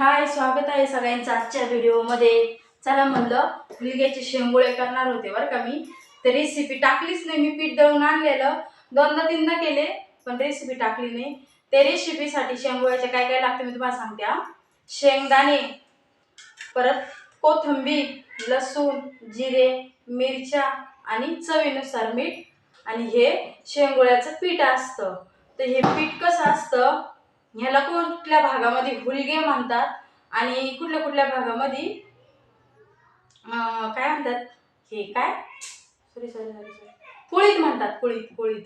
हाय स्वागत आहे सगळ्यांचं आजच्या व्हिडिओमध्ये. चला म्हणलं मुलग्याचे शेंगोळे करणार होते बरं का मी. तर रेसिपी टाकलीच नाही मी पीठ दळून आणलेलं. दोनदा तीनदा केले पण रेसिपी टाकली नाही. त्या रेसिपीसाठी शेंगोळ्याचे काय काय लागते मी तुम्हाला सांगते हा. शेंगदाणे परत कोथिंबीर लसूण जिरे मिरच्या आणि चवीनुसार मीठ. आणि हे शेंगोळ्याचं पीठ असतं. तर हे पीठ कसं असतं? ह्याला कुठल्या भागामध्ये हुलगे म्हणतात आणि कुठल्या कुठल्या भागामध्ये काय म्हणतात? हे काय? सॉरी सॉरी सॉरी सॉरी कुळीत म्हणतात कुळीत कुळीत.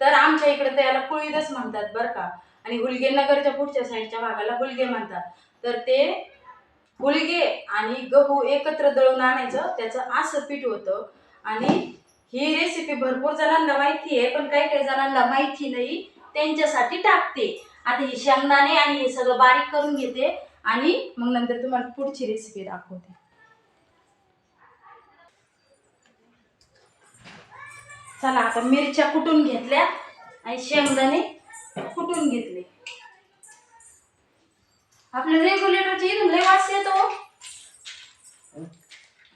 तर आमच्या इकडे तर याला कुळीतच म्हणतात बरं का. आणि हुलगे नगरच्या पुढच्या साईडच्या भागाला हुलगे म्हणतात. तर ते हुलगे आणि गहू एकत्र दळून आणायचं त्याचं असं पीठ होतं. आणि ही रेसिपी भरपूर जणांना माहिती आहे पण काही काही जणांना माहिती नाही त्यांच्यासाठी टाकते. आता हे शेंगदाणे आणि हे सगळं बारीक करून घेते आणि मग नंतर तुम्हाला पुढची रेसिपी दाखवते. चला आता मिरच्या कुटून घेतल्या आणि शेंगदाणे कुटून घेतले. आपल्या रेग्युलेटरची इथून लय वास येतो हो.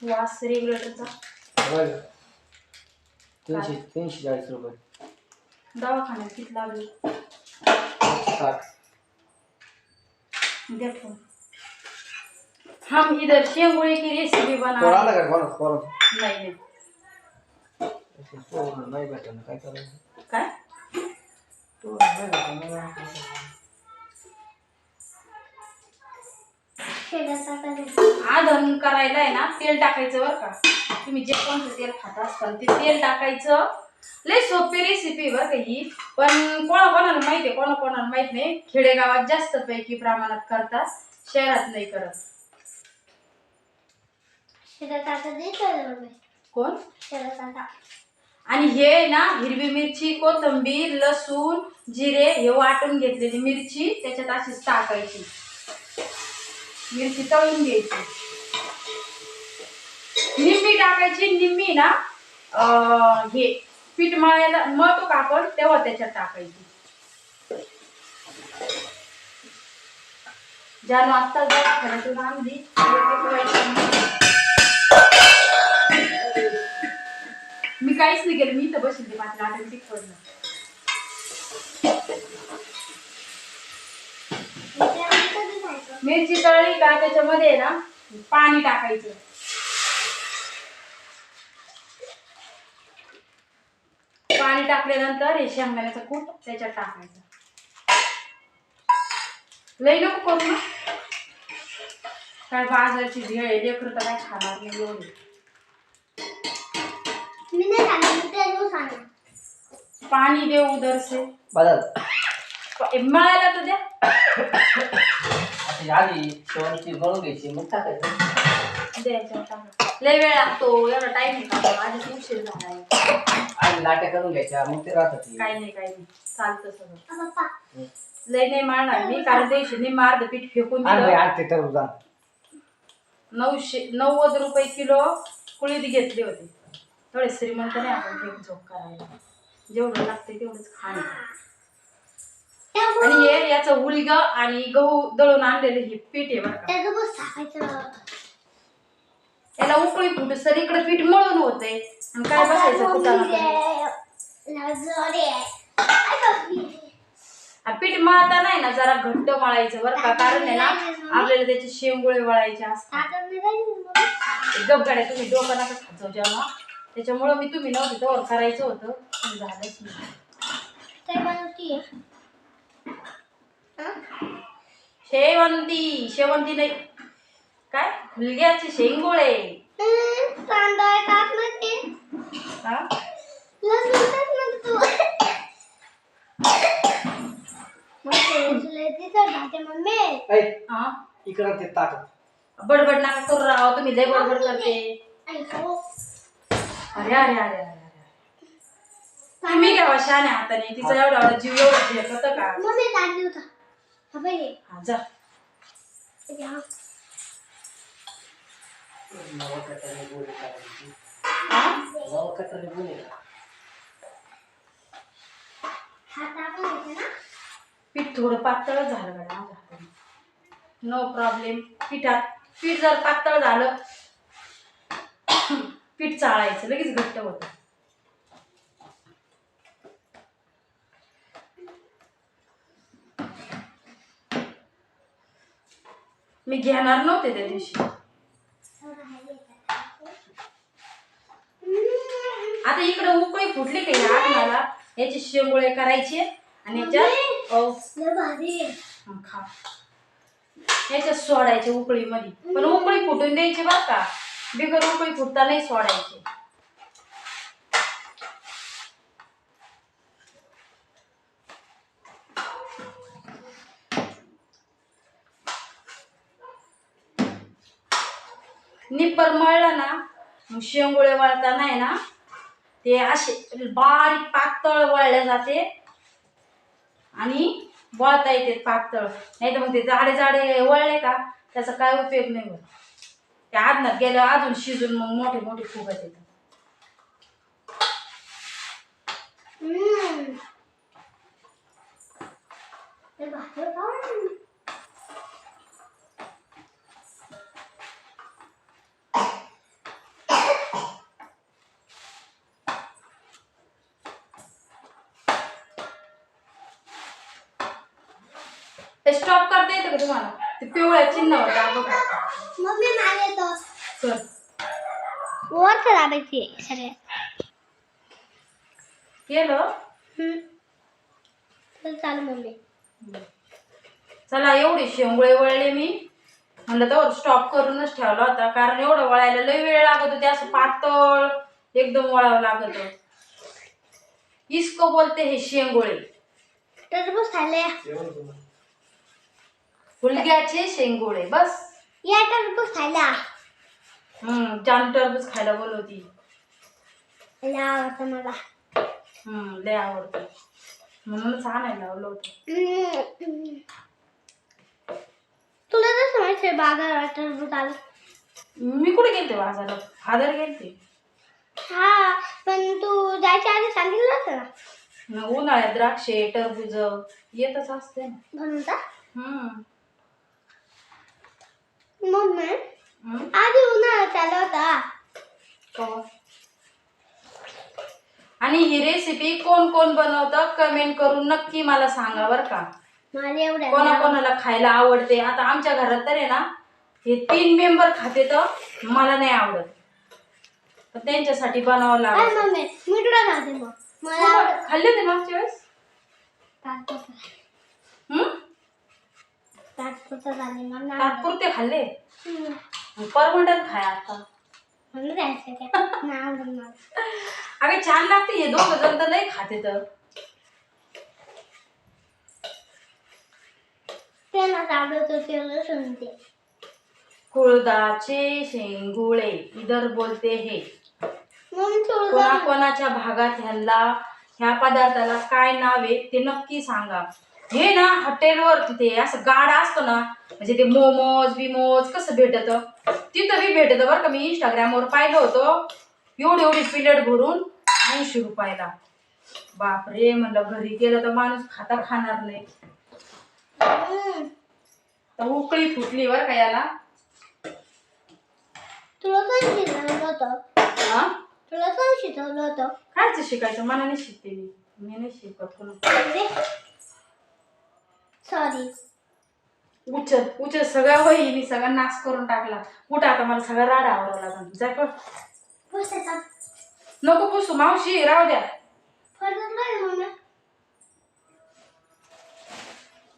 वास रेग्युलेटरचा. तीनशे तीनशे चाळीस रुपये. दवाखान्यात किती लागली? द्या ठेवून हम इधर की रेसिपी बना आला का? कोण पोर नाही नाही पोर नाही भेटलं काय करायचं? काय? पोर नाही भेटलं आधन करायला आहे ना तेल टाकायचं बरं का. तुम्ही जे कोणतं तेल खात असताल ते तेल टाकायचं. लय सोपी रेसिपी बरं का ही. पण कोणा कोणाला माहिती आहे कोणा कोणाला माहीत नाही. खेडेगावात जास्त पैकी प्रमाणात करतात शहरात नाही करत. कोण? आणि हे ना हिरवी मिरची कोथिंबीर लसूण जिरे हे वाटून घेतलेली मिरची त्याच्यात अशीच टाकायची. मिरची तळून घ्यायची. निम्मी टाकायची निम्मी ना अं, हे. पीठ मळायला मळतो का आपण? तेव्हा त्याच्यात टाकायची. ज्यानं आत्ता दवाखान्यातून आणली मी काहीच नाही केलं मी इथं बसली माझ्या ऑटोमॅटिक पडलं मिरची तळली का? त्याच्यामध्ये ना पाणी टाकायचं पाणी टाकल्यानंतर हे शेंगदाण्याचं कूट त्याच्यात टाकायचं. लई नको करू ना. काय बाजारची भेळ आहे लेकरं तर काय खाणार नाही एवढी. पाणी दे उधर से बदल मळायला तर द्या. आता आधी शेवटची बनवून घ्यायची मग टाकायचं. द्यायचं टाका. लय वेळ लागतो एवढा टाइम आहे का? माझ्या उशीर झाला आहे आधी लाट्या करून घ्यायच्या मग ते राहतात ते. काही नाही काही नाही. चालतं सगळं. लय नाही मारणार मी कारण ते दिवशी नाही मार्ग पीठ फेकून आण बाई, दिलं. आण ते ठरवून जा. नऊशे नव्वद रुपये किलो कुळीत घेतले होते. थोडे श्रीमंत नाही आपण फेक झोप करायला. जेवढं लागते तेवढंच खाणे. आणि हे याचं उलग आणि गहू दळून आणलेलं हे पीठ आहे बरं का. त्याला उकळी फुट सर इकडे पीठ मळून होतंय आणि काय बसायचं कुटाला पीठ मळता नाही ना जरा घट्ट मळायचं बरं का? कारण आहे ना आपल्याला त्याचे शेंगुळे वळायचे असतात. गपगाड्या तुम्ही डोकं नका खात जेव्हा. त्याच्यामुळं मी तुम्ही नव्हते तोवर करायचं होतं. पण झालंच नाही. शेवंती शेवंती नाही. काय? मुलग्याचे शेंगोळे. हा? मम्मी. ऐ, हा? इकडं ते ताकद बडबड नका करू राव तुम्ही लय बडबड करते. अरे अरे अरे तुम्ही घ्यावा शाने हाताने तिचा एवढा एवढा जीव एवढं झेपत का? मम्मी होता हा बाई हा जा. घ्या. नवा गोळी नवा गोळी पीठ थोडं पातळ झालं मॅडम नो प्रॉब्लेम पिठात पीठ जर पातळ झालं पीठ चाळायचं लगेच घट्ट होतं. मी घेणार नव्हते त्या दिवशी. आता इकडं उकळी फुटली का ह्या आगनाला याचे शेंगोळे करायचे आणि याच्यात. हं, खा. याच्यात सोडायचे उकळीमध्ये. पण उकळी फुटून द्यायची बरं का. बिगर उकळी फुटता नाही सोडायचे. निप्पर मळलं ना शेंगोळे वळताना आहे ना. ते असे बारीक पातळ वळले जाते. आणि वळता येते पातळ. नाही तर मग ते जाडे जाडे वळले का त्याचा काय उपयोग नाही होत. त्या आदनात गेलं अजून शिजून मग मोठे मोठे फुगत येतात हम्म. लय भारी आहे का? स्टॉप करता येतं का तुम्हाला? ते पिवळ्या चिन्हावर दाबा बघा. मम्मी मला येतो. कर वर दाबायची सगळे केलं चल चालू मम्मी. चला एवढे शेंगुळे वळले मी. म्हणलं तर स्टॉप करूनच ठेवला होता कारण एवढं वळायला लय वेळ लागत होते असं पातळ एकदम वळावं लागत इस्को बोलते हे शेंगोळे. टरबूज खाल्ले हुलग्याचे शेंगोळे बस. या टरबूज खाल्ला हम्म जाम टरबूज खायला बोलवती. लय आवडतं मला. हम्म लय आवडतं. म्हणूनच आणायला लावलं होतं. हम्म. तुला तर माहिती आहे बाजारात टरबूज आलं. मी कुठे गेलते बाजारात? फादर गेलते. हा पण तू जायच्या आधी सांगितलं होतं ना? मग उन्हाळ्यात द्राक्षे टरबूज येतच असते ना. म्हणून का? हम्म. मम्मी. आधी उन्हाळा चालू होता? आणि ही रेसिपी कोण कोण बनवतं कमेंट करून नक्की मला सांगा बरं का मला एवढ्या कोणा कोणाला खायला आवडते आता आमच्या घरात तर आहे ना हे तीन मेंबर खाते तर मला नाही आवडत त्यांच्यासाठी बनावं आवडत खाल्ले ते मागच्या वेळेस तात्पुरतं झाले नाही आवडत. तात्पुरते खाल्ले? हम्म. परमंडल खाय आता. मला जायचं काय नाही आवडत मला. अगं छान लागते हे दोघं जण तर नाही खाते तर. आवडत सुनते. कुळदाचे शेंगुळे इधर बोलते हे. मम्मी कोणा थोडं कोणाच्या भागात ह्यांना ह्या पदार्थाला काय नाव आहे ते नक्की सांगा. हे ना हॉटेलवर तिथे असं गाडा असतो ना म्हणजे ते मोमोज बिमोज कसं भेटत? तिथं बी भेटत बरं का. मी इंस्टाग्रामवर पाहिलं होतं एवढी एवढी प्लेट भरून ऐंशी रुपयाला. बापरे म्हणलं घरी गेलं तर माणूस खाता खाणार नाही. तर उकळी फुटली बरं का याला. तुला कोण शिकवलं होतं? हा तुला कोण शिकवलं होतं? कायच शिकायचं? मनाने शिकते मी. मी नाही शिकत. कोणा सॉरी उचल उचल सगळं वहिनी सगळा नाश करून टाकला. कुठं आता मला सगळं राडा आवडावं लागेल. जाय पण पुसायचा नको पुसू मावशी राहू द्या. फरक नाही मम्मी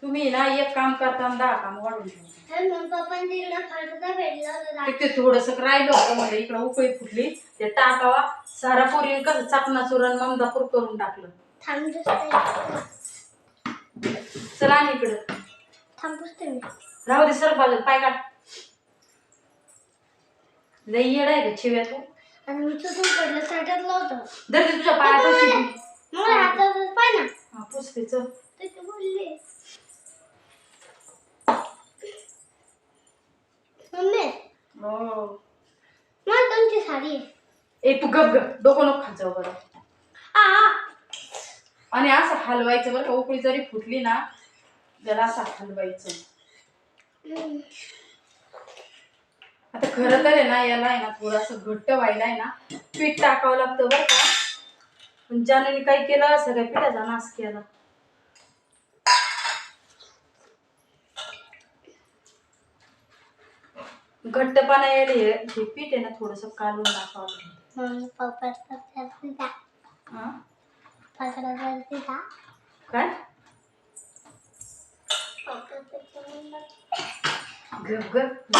तुम्ही ना एक काम करता आणि दहा काम वाढून. आणि मग पप्पांनी तिकडे फरकचा भेटला होता ते थोडस राहिलं होतं म्हणजे इकडं उकळी फुटली. ते टाकावा. सारा पोरी कसं चाकणा चुरण ममदापूर करून टाकलं. थांब चला आणि इकडं. मी. राहू दे सर बाजू पाय काढ. लई येड आहे का छिव्या तू. आणि मी चुकून पडलं साठवलं होतं. ते तुझ्या पायापाशी मला हातात पाय ना. हा पुसते चल. ते बोलले. मम्मी हो. मला तुमची साडी आहे. ए तू गप गप. डोकं नको खात जाऊ बरं. आ. आणि असं हलवायचं बरं का उकळी जरी फुटली ना त्याला असं हलवायचं. आता खरं तर आहे ना याला आहे ना थोडंसं घट्ट व्हायला आहे ना पीठ टाकावं लागतं बरं का. पण काय केलं सगळ्या पिठाचा नाश केला. घट्टपणा यायला हे हे पीठ आहे ना थोडंसं कालवून टाकावं हा? काय? गप गप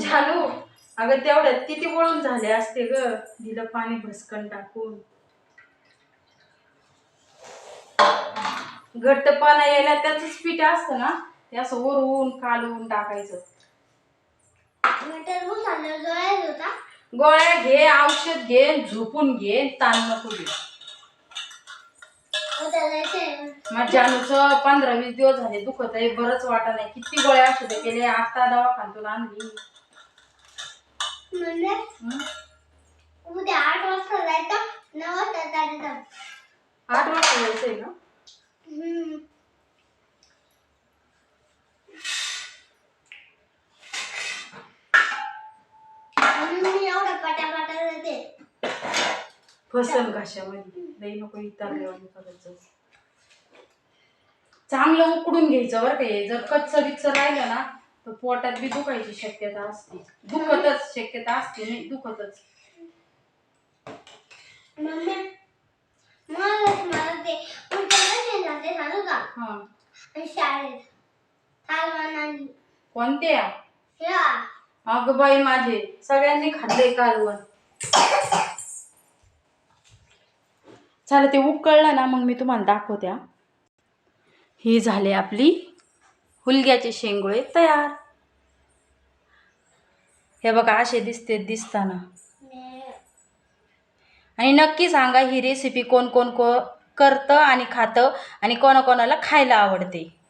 झालू. अगं तेवढ्यात किती वळून झाले असते ग. दिलं पाणी भसकन टाकून. घट्टपणा यायला त्याच पीठ असतं ना? ते असं वरून कालवून टाकायचं. गोळ्या घे औषध घे झोपून घे ताण नको घे माझ्या जानूचं पंधरा वीस दिवस झाले दुखत आहे बरंच वाटत नाही. किती गोळ्या औषध केले आता दवाखान्यातून आणली. म्हणजे? हं? उद्या आठ वाजता जायचं नऊ वाजता जायचं. आठ वाजता जायचंय का हम्म. म्हणून मी एवढं पटापटा जाते. फसल घाशामध्ये लई नको इतारल्यावानी करायचं चांगलं उकडून घ्यायचं बरं का हे. जर कच्च बिच्च राहिलं ना तर पोटात बी दुखायची शक्यता असते. दुखतच शक्यता असते नाही दुखतच. मम्मी मला मला ते सांगू का हा. कालवानानी कोणत्या? या अगं बाई माझे. सगळ्यांनी खाल्लंय कालवण. चालेल ते उकळलं ना मग मी तुम्हाला दाखवते ही. झाले आपली हुलग्याचे शेंगोळे तयार. हे बघा असे दिसते दिसताना. आणि नक्की सांगा ही रेसिपी कोण कोण को करतं आणि खातं आणि कोणाकोणाला खायला आवडते.